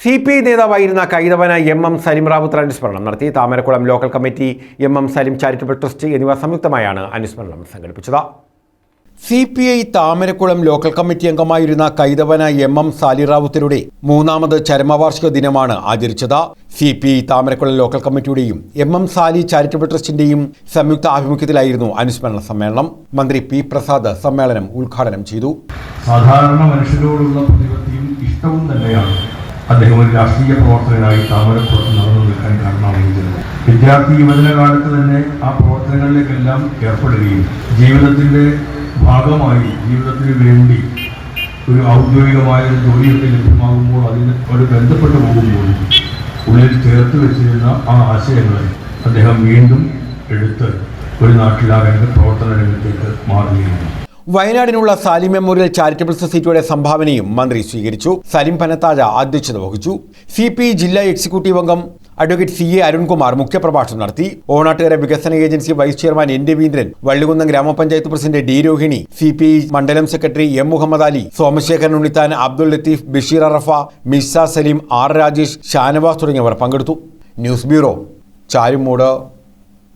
C P I നേതാവായിരുന്ന Kaithavana M M Salim Rawther അനുസ്മരണം നടത്തി. Thamarakkulam local committee M M Salim charitable trust എന്നിവ സംയുക്തമായാണ് അനുസ്മരണം സംഘടിപ്പിച്ചത്. C P I Thamarakkulam local committee അംഗമായിരുന്ന കൈതവന എം എം സാലിറാവുത്തരുടെ മൂന്നാമത് ചരമവാർഷിക ദിനമാണ് ആചരിച്ചത്. C P I Thamarakulam local കമ്മിറ്റിയുടെയും എം എം സാലി ചാരിറ്റബിൾ ട്രസ്റ്റിന്റെയും സംയുക്ത ആഭിമുഖ്യത്തിലായിരുന്നു അനുസ്മരണ സമ്മേളനം. മന്ത്രി പി പ്രസാദ് സമ്മേളനം ഉദ്ഘാടനം ചെയ്തു. സാധാരണ മനുഷ്യരോടുള്ള പ്രതിപത്തിയും ഇഷ്ടവും തന്നെയാണ്. അദ്ദേഹം ഒരു രാഷ്ട്രീയ പ്രവർത്തകനായി താമരപ്പുറത്ത് നടന്നു നിൽക്കാൻ കാരണമായിരുന്നു വിദ്യാർത്ഥി യുവജന കാലത്ത് തന്നെ ആ പ്രവർത്തനങ്ങളിലേക്കെല്ലാം ഏർപ്പെടുകയും ജീവിതത്തിന്റെ ഭാഗമായി ജീവിതത്തിന് വേണ്ടി ഒരു ഔദ്യോഗികമായ ഒരു ജോലിയൊക്കെ ലഭ്യമാകുമ്പോൾ അതിന് ഒരു ബന്ധപ്പെട്ടു പോകുമ്പോൾ ഉള്ളിൽ ചേർത്ത് വെച്ചിരുന്ന ആ ആശയങ്ങളെ അദ്ദേഹം വീണ്ടും എടുത്ത് ഒരു നാട്ടിലാകേണ്ട പ്രവർത്തന രംഗത്തേക്ക് മാറുകയാണ് വയനാടിനുള്ള സാലിം മെമ്മോറിയൽ ചാരിറ്റബിൾ സൊസൈറ്റിയുടെ സംഭാവനയും മന്ത്രി സ്വീകരിച്ചു. സലിം പനത്താജ അധ്യക്ഷത വഹിച്ചു. സി പി ജില്ലാ എക്സിക്യൂട്ടീവ് അംഗം അഡ്വക്കേറ്റ് സി എ അരുൺകുമാർ മുഖ്യപ്രഭാഷണം നടത്തി. ഓണാട്ടുകര വികസന agency vice chairman N Raveendran Vallikunnam ഗ്രാമപഞ്ചായത്ത് president D Rohini C P I മണ്ഡലം secretary M Muhammad Ali Somasekharan Unnithan Abdul Latheef Basheer Arafa Mirza Saleem R Rajesh Shanavas തുടങ്ങിയവർ പങ്കെടുത്തു. News bureau Charummood.